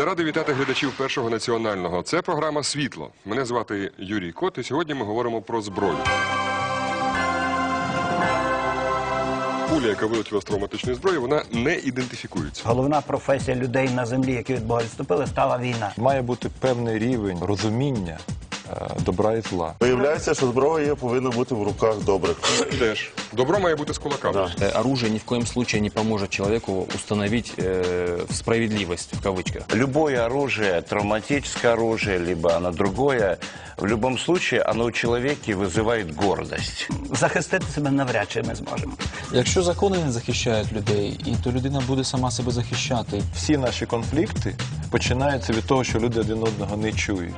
Я радий вітати глядачів першого національного. Це програма Світло. Мене звати Юрій Кот, і сьогодні ми говоримо про зброю. Куля, яка вилетіла з травматичної зброї, вона не ідентифікується. Головна професія людей на землі, які від Бога відступили, стала війна. Має бути певний рівень розуміння добра і зла. Виявляється, що зброя повинна бути в руках добрих. Теж добро має бути з кулаками. Да. Э, Оружие ни в коем случае не поможет человеку установить э, справедливость в кавычках. Любое оружие, травматическое оружие, либо оно другое, в любом случае оно у человека вызывает гордость. Захистити себе навряд чи ми зможемо. Якщо закони не захищають людей, і то людина буде сама себе захищати. Всі наші конфлікти починаються від того, що люди один одного не чують.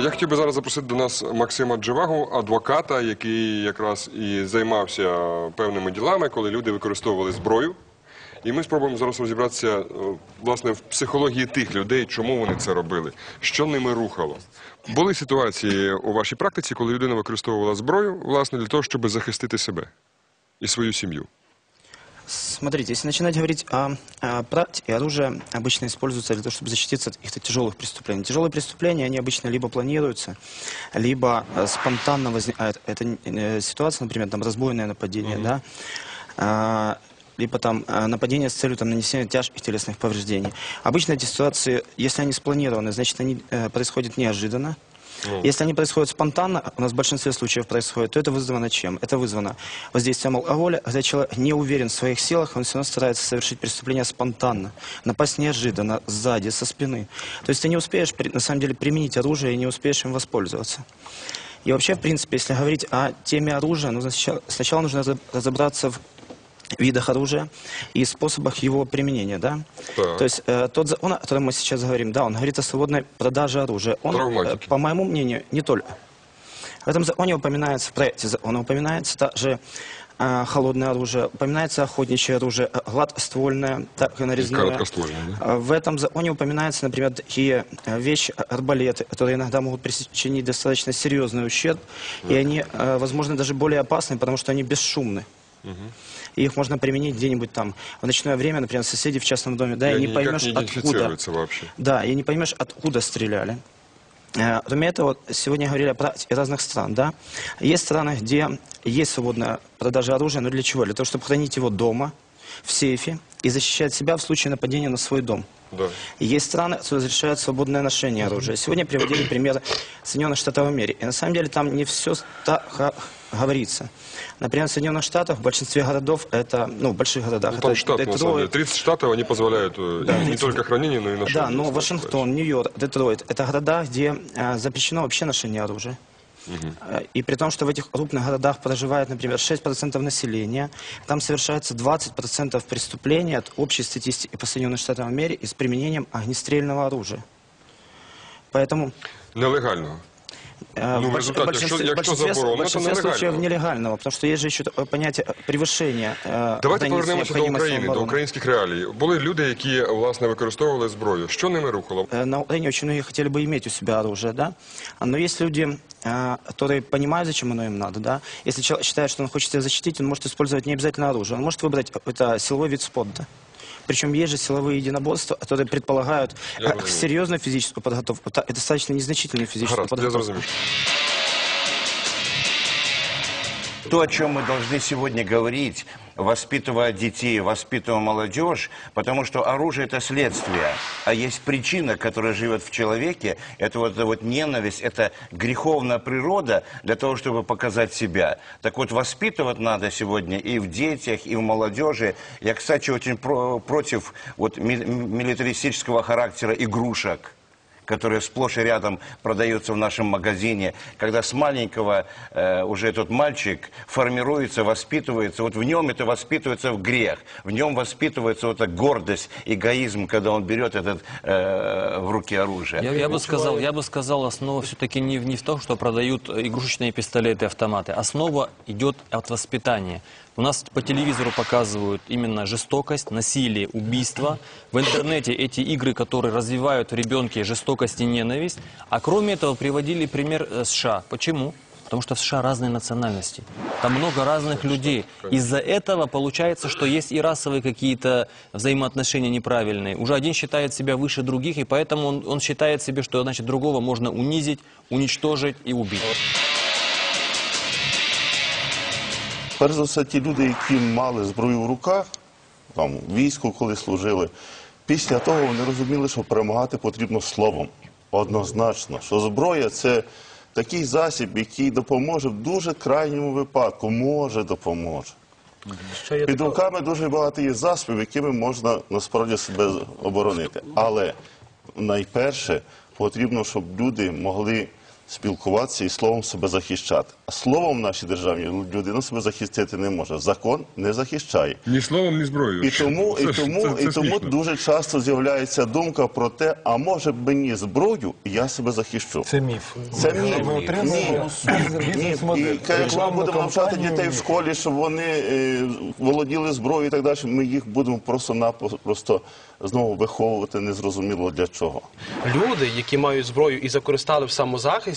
Я хотів би зараз запросити до нас Максима Дживагу, адвоката, який якраз і займався певними ділами, коли люди використовували зброю. І ми спробуємо зараз розібратися е, власне в психології тих людей, чому вони це робили, що ними рухало. Були ситуації у вашій практиці, коли людина використовувала зброю, власне, для того, щоб захистити себе і свою сім'ю. Смотрите, если начинать говорить о, о практике, оружие обычно используется для того, чтобы защититься от каких-то тяжелых преступлений. Тяжелые преступления, они обычно либо планируются, либо э, спонтанно возникает. Это э, ситуация, например, там разбойное нападение, да, А, либо там э, нападение с целью там, нанесения тяжких телесных повреждений. Обычно эти ситуации, если они спланированы, значит, они э, происходят неожиданно. Если они происходят спонтанно, у нас в большинстве случаев происходит, то это вызвано чем? Это вызвано воздействием алкоголя, когда человек не уверен в своих силах, он все равно старается совершить преступление спонтанно, напасть неожиданно, сзади, со спины. То есть ты не успеешь, на самом деле, применить оружие и не успеешь им воспользоваться. И вообще, в принципе, если говорить о теме оружия, ну, сначала, нужно разоб- разобраться в видах оружия и способах его применения, да? Так. То есть э, тот закон, о котором мы сейчас говорим, да, он говорит о свободной продаже оружия. Он, Травматики. э, по моему мнению, не только. В этом законе упоминается, в проекте закона упоминается также э, холодное оружие, упоминается охотничье оружие, э, гладкоствольное, так и нарезное. короткоствольное, да? Э, В этом законе упоминаются, например, такие э, вещи, арбалеты, которые иногда могут причинить достаточно серьезный ущерб, и они, э, возможно, даже более опасны, потому что они бесшумны. И их можно применить где-нибудь там в ночное время, например, соседи в частном доме, да, И и, не поймешь не откуда. вообще. Да, и не поймешь, откуда стреляли. Э, Кроме этого, вот сегодня говорили о практике разных стран, да. Есть страны, где есть свободная продажа оружия, но для чего? Для того, чтобы хранить его дома, в сейфе, и защищать себя в случае нападения на свой дом. Да. Есть страны, которые разрешают свободное ношение оружия. Сегодня приводили пример Соединенных Штатов Америки. И на самом деле там не все так говорится. Например, в Соединенных Штатах в большинстве городов, это, ну, в больших городах, Ну, там это штаты, на самом деле. Детройт, 30 штатов, они позволяют э, Да, не 30. только хранение, но и ношение. Да, но Вашингтон, Нью-Йорк, Детройт – это города, где э, запрещено вообще ношение оружия. Э, И при том, что в этих крупных городах проживает, например, 6% населения, там совершается 20% преступлений от общей статистики по Соединенным Штатам Америки с применением огнестрельного оружия. Поэтому Нелегального. э, Ну, в больш- результате, большинстве- якщо- якщо большинстве- заборонено, то большинстве нелегально. случаев нелегального, потому что есть же еще такое понятие э, превышения э, Давайте границ повернемося до необходимой України, до самообороны. українських реалій. Були люди, які власне використовували зброю. Що ними рухало? Э, на Украине очень многие хотели бы иметь у себя оружие, да, А, но есть люди, э, которые понимают, зачем оно им надо, да. Если человек считает, что он хочет себя защитить, он может использовать не обязательно оружие, он может выбрать какой-то силовой вид спорта. Причем есть же силовые единоборства, которые предполагают Я э, разумею. серьезную физическую подготовку, та- и достаточно незначительную физическую Гаразд, я подготовку. зрозумів. То, о чем мы должны сегодня говорить, воспитывая детей, воспитывая молодежь, потому что оружие – это следствие, а есть причина, которая живет в человеке, это вот, эта вот ненависть, это греховная природа для того, чтобы показать себя. Так вот, воспитывать надо сегодня и в детях, и в молодежи. Я, кстати, очень про- против вот, ми- милитаристического характера игрушек которые сплошь и рядом продаются в нашем магазине, когда с маленького э, уже этот мальчик формируется, воспитывается, вот в нем это воспитывается в грех, в нем воспитывается вот эта гордость, эгоизм, когда он берет этот э, в руки оружие. Я, я бы сказал, я бы сказал, основа все-таки не, в- не в том, что продают э, игрушечные пистолеты, автоматы. Основа идет от воспитания. У нас по телевизору показывают именно жестокость, насилие, убийство. В интернете эти игры, которые развивают в ребенке жестокость и ненависть. А кроме этого приводили пример э, США. Почему? Потому что в США разные национальности. Там много разных людей. Из-за этого получается, что есть и расовые какие-то взаимоотношения неправильные. Уже один считает себя выше других, и поэтому он, он считает себе, что значит другого можно унизить, уничтожить и убить. Перш за все, ті люди, які мали зброю в руках, там в війську, коли служили, після того вони розуміли, що перемагати потрібно словом. Однозначно, що зброя це такий засіб, який допоможе в дуже крайньому випадку, може допоможе. Ще Під руками дуже багато є засобів, якими можна насправді себе оборонити. Але найперше потрібно, щоб люди могли спілкуватися і словом себе захищати. А словом в нашій державі людина себе захистити не може. Закон не захищає. Ні словом, ні зброєю. І тому, Це і тому, це- це і тому дуже часто з'являється думка про те, а може б мені зброю, і я себе захищу. Це міф. Це міф. Ми отримуємо і якщо ми будемо навчати дітей в школі, щоб вони е, володіли зброєю і так далі, ми їх будемо просто-напросто знову виховувати незрозуміло для чого. Люди, які мають зброю і закористали в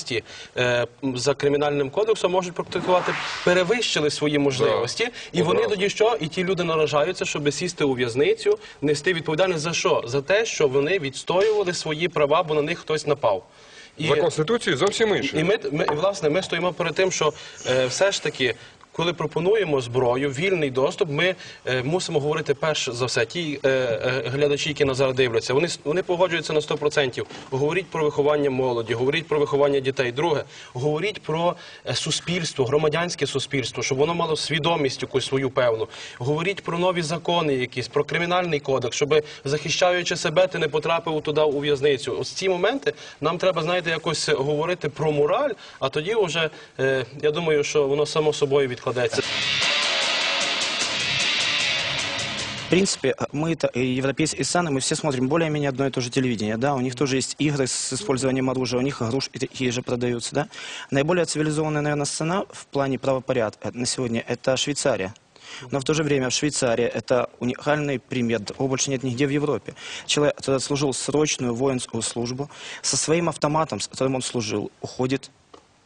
самозахисті, е, за кримінальним кодексом можуть практикувати, перевищили свої можливості, і вони тоді що? І ті люди наражаються, щоб сісти у в'язницю, нести відповідальність за що? За те, що вони відстоювали свої права, бо на них хтось напав. І, За Конституцією зовсім інше. і ми, ми і, власне ми стоїмо перед тим, що е, все ж таки. Коли пропонуємо зброю, вільний доступ, ми е, мусимо говорити перш за все. Ті е, е, глядачі, які нас зараз дивляться, вони погоджуються на 100%. Говоріть про виховання молоді, говоріть про виховання дітей. Друге, говоріть про суспільство, громадянське суспільство, щоб воно мало свідомість якусь свою певну. Говоріть про нові закони, якісь про кримінальний кодекс, щоб захищаючи себе, ти не потрапив туди у в'язницю. Ось ці моменти нам треба, знаєте, якось говорити про мораль, а тоді вже я думаю, що воно само собою відкладеться. В принципе, мы это и европейские страны, мы все смотрим более-менее одно и то же телевидение, да, у них тоже есть игры с использованием оружия, у них игрушки такие же продаются, да. Наиболее цивилизованная, наверное, страна в плане правопорядка на сегодня это Швейцария. Но в то же время Швейцария – это уникальный пример, такого больше нет нигде в Европе. Человек, который отслужил срочную воинскую службу, со своим автоматом, с которым он служил, уходит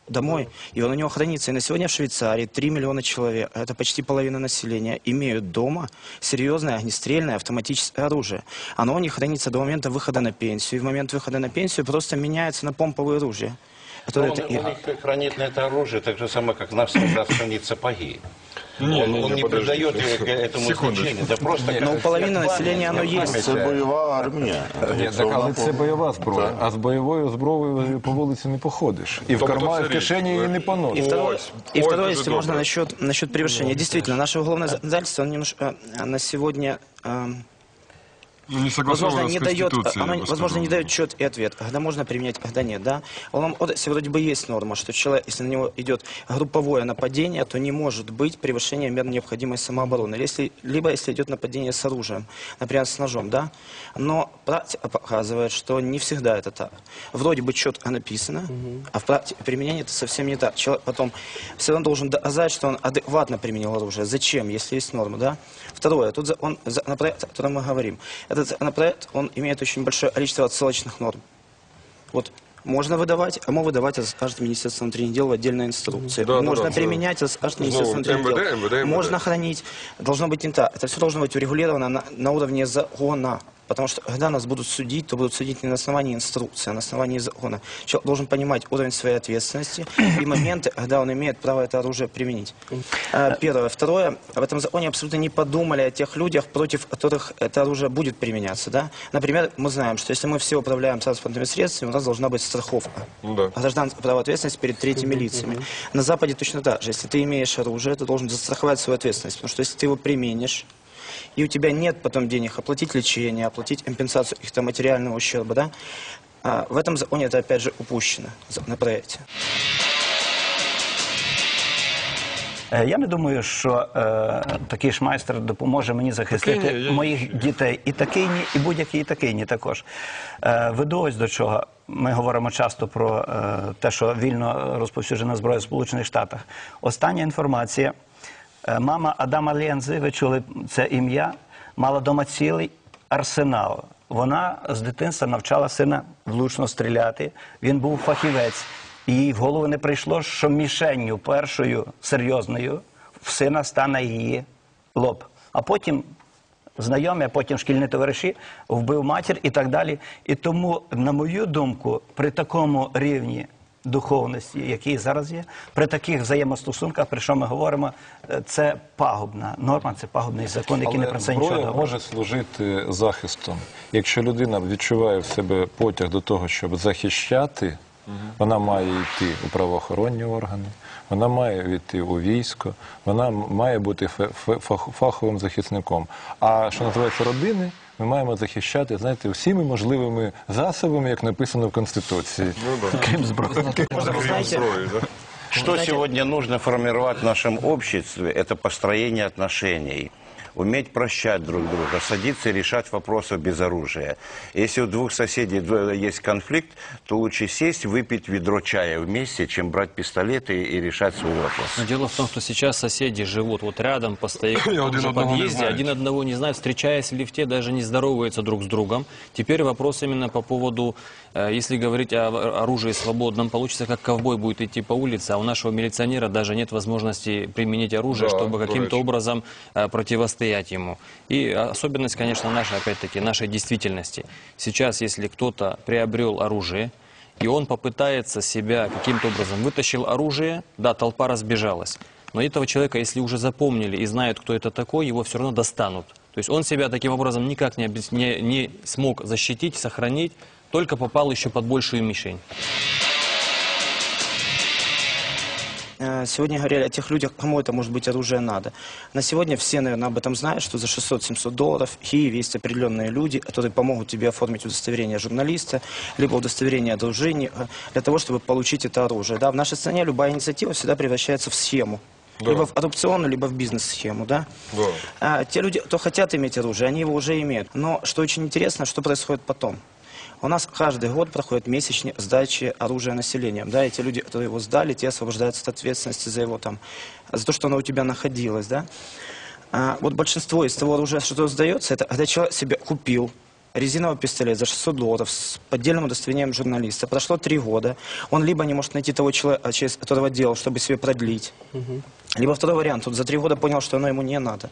домой, и он у него хранится. И на сегодня в Швейцарии 3 миллиона человек, это почти половина населения, имеют дома серьезное огнестрельное автоматическое оружие. Оно у них хранится до момента выхода на пенсию, и в момент выхода на пенсию просто меняется на помповое оружие. Он, это у них хранит на это оружие так же самое, как наш солдат хранит сапоги. Не, он не, он не, не подождите. придает э, этому Секундочку. значения. Да просто как- Но у половины как населения оно память, есть. как Це память. бойова армія. Ні, Якщо так, вона але це по- бойова зброя, Так. а з бойовою зброєю по вулиці не походиш. І в Тобто карман, це в кишені річ. її не И поносиш. второе, Ось, и ось второе дуже если можно, добре. насчет, насчет превышения. Действительно, наше уголовное законодательство оно немножко э, на сегодня эм, Ну, не согласовано возможно, не с дает, бы возможно, не дает чет и ответ, когда можно применять, когда нет, да. В кодексе вроде бы есть норма, что человек, если на него идет групповое нападение, то не может быть превышения мер необходимой самообороны. Если, либо если идет нападение с оружием, например, с ножом, да. Но практика показывает, что не всегда это так. Вроде бы четко написано, а в практике применения это совсем не так. Человек потом все равно должен доказать, что он адекватно применил оружие. Зачем, если есть норма, да? Второе, тут он, законопроект, о котором мы говорим. Этот законопроект, он имеет очень большое количество отсылочных норм. Вот можно выдавать, а мы выдавать, это скажет Министерство внутренних дел в отдельной инструкции. Да, можно да, применять, это скажет Снова Министерство внутренних МВД, дел. МВД, МВД. Можно хранить, должно быть не так. Это все должно быть урегулировано на, на уровне закона. Потому что когда нас будут судить, то будут судить не на основании инструкции, а на основании закона. Человек должен понимать уровень своей ответственности и моменты, когда он имеет право это оружие применить. А, Первое. Второе. В этом законе абсолютно не подумали о тех людях, против которых это оружие будет применяться. Да? Например, мы знаем, что если мы все управляем транспортными средствами, у нас должна быть страховка. Ну да. Гражданская правоответственность перед третьими лицами. На Западе точно так же. Если ты имеешь оружие, ты должен застраховать свою ответственность. Потому что если ты его применишь, и у тебя нет потом денег оплатить лечение, оплатить компенсацию каких-то материального ущерба, да, а в этом законе это опять же упущено на проекте. Е, Я не думаю, що е, такий шмайстер допоможе мені захистити Такий ні, моїх дітей. І такий ні, і будь-який і такий ні також. Е, веду ось до чого. Ми говоримо часто про е, те, що вільно розповсюджена зброя в Сполучених Штатах. Остання інформація. Е, мама Адама Лензи, ви чули це ім'я, мала дома цілий арсенал. Вона з дитинства навчала сина влучно стріляти. Він був фахівець. їй в голову не прийшло, що мішенню першою серйозною в сина стане її лоб. А потім знайомі, а потім шкільні товариші, вбив матір і так далі. І тому, на мою думку, при такому рівні духовності, який зараз є, при таких взаємостосунках, про що ми говоримо, е, це пагубна норма, це пагубний закон, який не про це нічого не може служити захистом. Якщо людина відчуває в себе потяг до того, щоб захищати, вона має йти у правоохоронні органи, вона має йти у військо, вона має бути фаховим захисником. А що називається родини, ми маємо захищати, знаєте, всіми можливими засобами, як написано в Конституції. Крім зброї. Знаете, Что сегодня нужно формировать в нашем обществе, это построение отношений. Уметь прощать друг друга, садиться и решать вопросы без оружия. Если у двух соседей дво- есть конфликт, то лучше сесть, выпить ведро чая вместе, чем брать пистолеты и решать свой вопрос. Но дело в том, что сейчас соседи живут вот рядом, постоянно в том же подъезде, один одного не знает, встречаясь в лифте, даже не здороваются друг с другом. Теперь вопрос именно по поводу, э, если говорить о оружии свободном, получится, как ковбой будет идти по улице, а у нашего милиционера даже нет возможности применить оружие, Да, чтобы каким-то образом э, противостоять ему. И особенность, конечно, наша, опять-таки, нашей действительности. Сейчас, если кто-то приобрел оружие, и он попытается себя каким-то образом вытащил оружие, да, толпа разбежалась. Но этого человека, если уже запомнили и знают, кто это такой, его все равно достанут. То есть он себя таким образом никак не, не, не смог защитить, сохранить, только попал еще под большую мишень. Э, Сегодня говорили о тех людях, кому это может быть оружие надо. На сегодня все, наверное, об этом знают, что за 600-700 долларов в Киеве есть определенные люди, которые помогут тебе оформить удостоверение журналиста, либо удостоверение дружинника, для того, чтобы получить это оружие. Да, в нашей стране любая инициатива всегда превращается в схему. Да. Либо в адопционную, либо в бизнес-схему, да? Да. А, те люди, кто хотят иметь оружие, они его уже имеют. Но что очень интересно, что происходит потом. У нас каждый год проходят месячные сдачи оружия населением. Да, и те люди, которые его сдали, те освобождаются от ответственности за его там, за то, что оно у тебя находилось, да. А, вот большинство из того оружия, что сдается, это когда человек себе купил резиновый пистолет за 600 долларов с поддельным удостоверением журналиста. Прошло три года. Он либо не может найти того человека, через которого делал, чтобы себе продлить. Либо второй вариант. Он за три года понял, что оно ему не надо.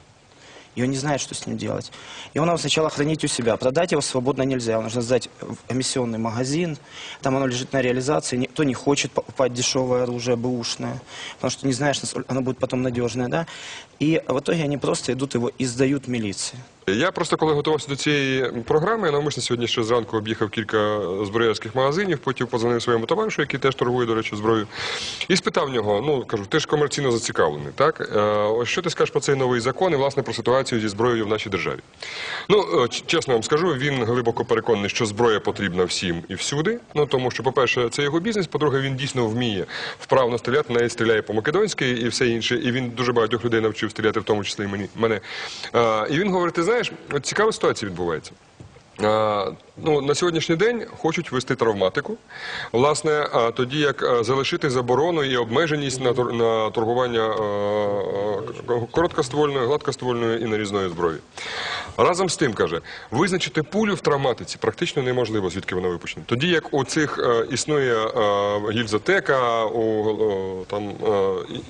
И он не знает, что с ним делать. И он его сначала хранить у себя. Продать его свободно нельзя. Его нужно сдать в эмиссионный магазин. Там оно лежит на реализации. Никто не хочет покупать дешевое оружие бэушное. Потому что не знаешь, насколько оно будет потом надежное. Да? И в итоге они просто идут его и сдают милиции. Я просто коли готувався до цієї програми, я навмисно сьогодні ще зранку об'їхав кілька зброярських магазинів, потім позвонив своєму товаришу, який теж торгує, до речі, зброєю, і спитав нього: ну кажу, ти ж комерційно зацікавлений, так? Е, ось що ти скажеш про цей новий закон і власне про ситуацію зі зброєю в нашій державі? Ну, е, чесно вам скажу, він глибоко переконаний, що зброя потрібна всім і всюди. Ну тому що, по-перше, це його бізнес, по-друге, він дійсно вміє вправно стріляти, навіть стріляє по-македонськи і все інше. І він дуже багатьох людей навчив стріляти, в тому числі і мені мене. Е, і він говорить: ти знаєш, цікава ситуація відбувається. Ну, на сьогоднішній день хочуть ввести травматику. Власне, тоді як залишити заборону і обмеженість на, торгування короткоствольної, гладкоствольної і нарізною зброєю. Разом з тим, каже, визначити пулю в травматиці практично неможливо, звідки вона випущена. Тоді як у цих е, існує е, гільзотека, у е, там,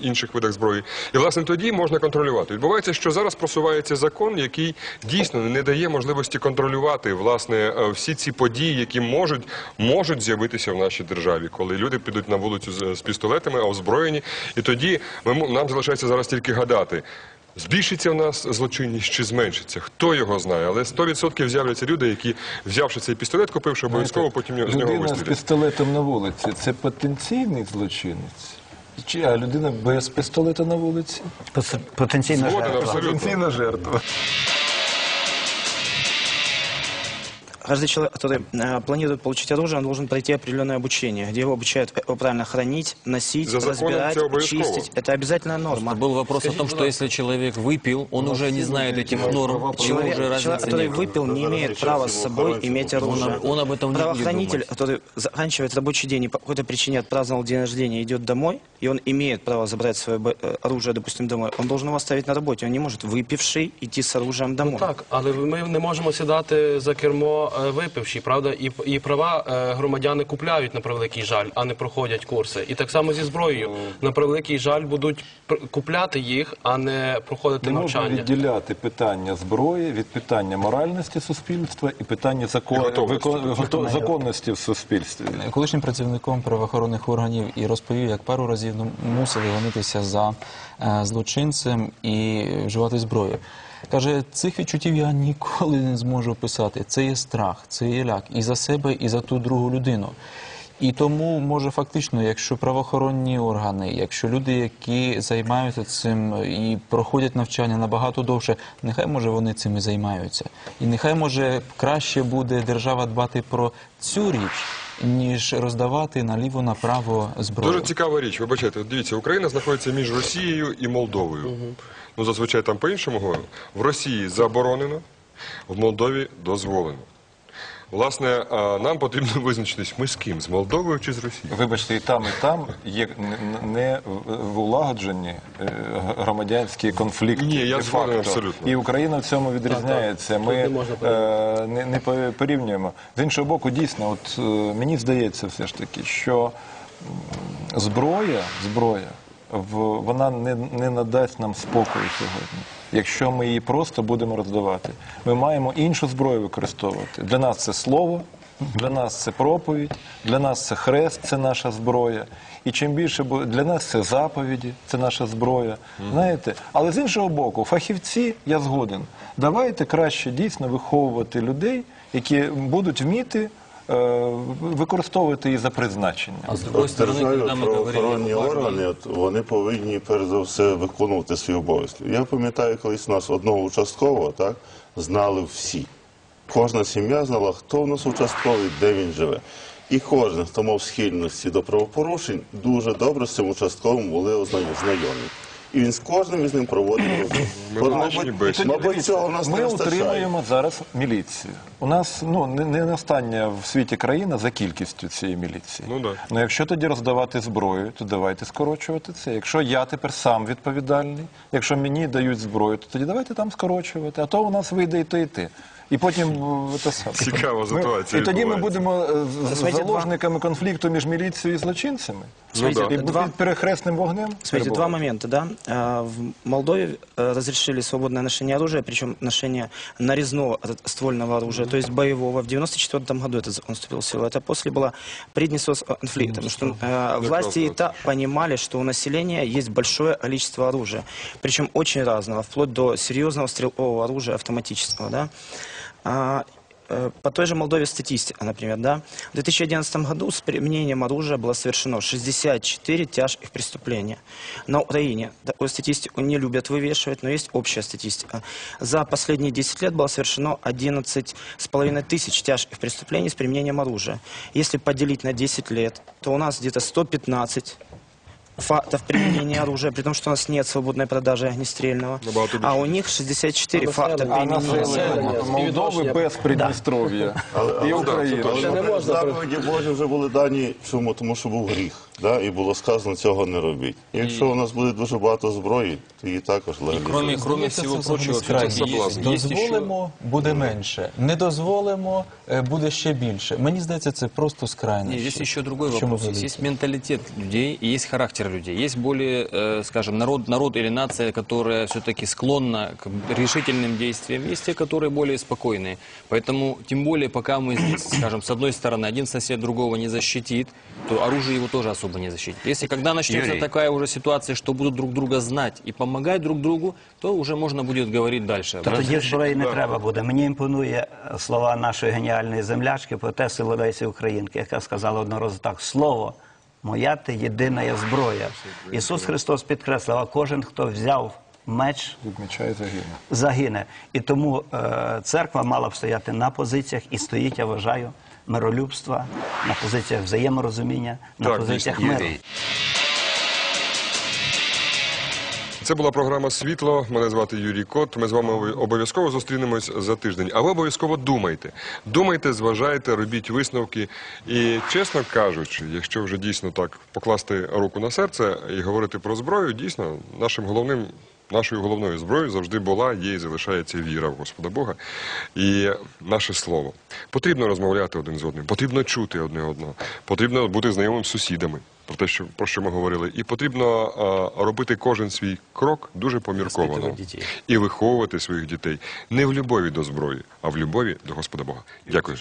інших видах зброї. І, власне, тоді можна контролювати. Відбувається, що зараз просувається закон, який дійсно не дає можливості контролювати власне всі ці події, які можуть, можуть з'явитися в нашій державі, коли люди підуть на вулицю з, з пістолетами, озброєні. І тоді ми, нам залишається зараз тільки гадати. Збільшиться в нас злочинність чи зменшиться? Хто його знає? Але 100% з'являться люди, які, взявши цей пістолет, купивши обов'язково, потім з нього людина з вистрілять. пістолетом на вулиці це потенційний злочинець? Чи а людина без пістолета на вулиці? Потенційна Згоден, жертва. абсолютно. Потенційна жертва. Каждый человек, который э, планирует получить оружие, он должен пройти определенное обучение, где его обучают его правильно хранить, носить, За разбирать, чистить. Это обязательная норма. Был вопрос о том, что если человек выпил, он уже не знает этих норм, Человек, уже человек, который нет. выпил, не имеет права с собой иметь оружие. Он об этом не Правоохранитель, думать. который заканчивает рабочий день и по какой-то причине отпраздновал день рождения, идет домой, и он имеет право забрать свое э, оружие, допустим, домой, он должен его оставить на работе. Он не может, выпивший, идти с оружием домой. Так, але ми не можемо сідати за кермо випивші, правда, і, і права е, громадяни купляють на превеликий жаль, а не проходять курси. І так само зі зброєю. На превеликий жаль будуть пр- купляти їх, а не проходити Не можна навчання. відділяти питання зброї від питання моральності суспільства і питання закон... Готовності. викон- законності в суспільстві. колишнім працівником правоохоронних органів і розповів, як пару разів ну, мусили гонитися за е, злочинцем і вживати зброю. Каже, цих відчуттів я ніколи не зможу описати. Це є страх, це є ляк і за себе, і за ту другу людину. І тому, може, фактично, якщо правоохоронні органи, якщо люди, які займаються цим і проходять навчання набагато довше, нехай може вони цим і займаються. І нехай може краще буде держава дбати про цю річ, ніж роздавати наліво направо зброю. Дуже цікава річ. Вибачайте, от дивіться, Україна знаходиться між Росією і Молдовою. Ну, зазвичай там по-іншому говоримо. В Росії заборонено, в Молдові дозволено. Власне, а, нам потрібно визначитись, ми з ким? З Молдовою чи з Росією? Вибачте, і там, і там є не- не в- улагоджені е, громадянські конфлікти. Ні, я де згоден абсолютно. І Україна в цьому відрізняється. Ми не е, не, не порівнюємо. З іншого боку, дійсно, от е, мені здається, все ж таки, що зброя, зброя вона не, не надасть нам спокою сьогодні. Якщо ми її просто будемо роздавати, ми маємо іншу зброю використовувати. Для нас це слово, для нас це проповідь, для нас це хрест, це наша зброя. І чим більше для нас це заповіді, це наша зброя. Знаєте, але з іншого боку, фахівці, я згоден. Давайте краще дійсно виховувати людей, які будуть вміти використовувати її за призначенням. А говорили правоохоронні органи, от, вони повинні перш за все виконувати свої обов'язки. Я пам'ятаю, колись у нас одного участкового так знали всі. Кожна сім'я знала, хто в нас участковий, де він живе. І кожен, хто мав схильності до правопорушень, дуже добре з цим участковим були знайомі. І він з кожним із ним проводив розмову. Ми мабуть, цього в нас Ми не вистачає. утримуємо зараз міліцію. У нас ну не, не остання в світі країна за кількістю цієї міліції. Ну, да. Ну якщо тоді роздавати зброю, то давайте скорочувати це. Якщо я тепер сам відповідальний, якщо мені дають зброю, то тоді давайте там скорочувати. А то у нас вийде і те, і те І потім е, те саме. Цікава Ми- ситуація І тоді ми відбувається. будемо е, з- Смотрите, заложниками конфлікту між міліцією і злочинцями. Смотрите, і два- під перехресним вогнем. Смотрите, два перебувати. момента, да. А, В Молдове э, разрешили свободное ношение оружия, причем ношение нарезного от- ствольного оружия, то есть боевого. В 94 году этот закон вступил в силу. Это после было Приднестровского конфликта, потому что э, власти и та понимали, что у населения есть большое количество оружия, причем очень разного, вплоть до серьезного стрелкового оружия автоматического, да. А, э, по той же Молдове статистика, например, да, в 2011 году с применением оружия было совершено 64 тяжких преступления. На Украине такую статистику не любят вывешивать, но есть общая статистика. За последние 10 лет было совершено 11,5 тысяч тяжких преступлений с применением оружия. Если поделить на 10 лет, то у нас где-то 115 фактов применения оружия, при том, что у нас нет свободной продажи огнестрельного. А у них 64 А факта? Применения. Молдови без Придністров'я і України. Але не на заповіді Божі вже були дані, чому? Тому що був гріх. Да? І було сказано, цього не робіть. Якщо у нас буде дуже багато зброї, то її також легалізують. кроме, есть еще... Дозволимо, буде менше. Не дозволимо, е, буде ще більше. Мені здається, це просто Не, скрайність. здесь еще другой вопрос. Есть менталитет людей и есть характер людей. Есть более, э, скажем, народ, народ или нация, которая все-таки склонна к решительным действиям. Есть те, которые более спокойные. Поэтому, тем более, пока мы здесь, скажем, с одной стороны, один сосед другого не защитит, то оружие его тоже особо не защитит. Если когда начнется Юрий. такая уже ситуация, что будут друг друга знать и помогать друг другу, то уже можно будет говорить дальше. То тоді зброї не треба буде. Мені імпонує е, слова нашої геніальної землячки, поетеси Ларисі Українки, яка сказала одного разу так: слово моя ти єдина є зброя. Ісус Христос підкреслив, а кожен, хто взяв меч, Відмічає загине. загине. І тому е, церква мала б стояти на позиціях і стоїть, я вважаю, миролюбства, на позиціях взаєморозуміння, на позиціях миру. Це була програма Світло. Мене звати Юрій Кот. Ми з вами обов'язково зустрінемось за тиждень. А ви обов'язково думайте. Думайте, зважайте, робіть висновки. І чесно кажучи, якщо вже дійсно так покласти руку на серце і говорити про зброю, дійсно нашим головним Нашою головною зброєю завжди була, є і залишається віра в Господа Бога і наше слово. Потрібно розмовляти один з одним, потрібно чути одне одного, потрібно бути знайомим з сусідами. Про те, що про що ми говорили, і потрібно е, робити кожен свій крок дуже помірковано і виховувати своїх дітей не в любові до зброї, а в любові до Господа Бога. Дякую.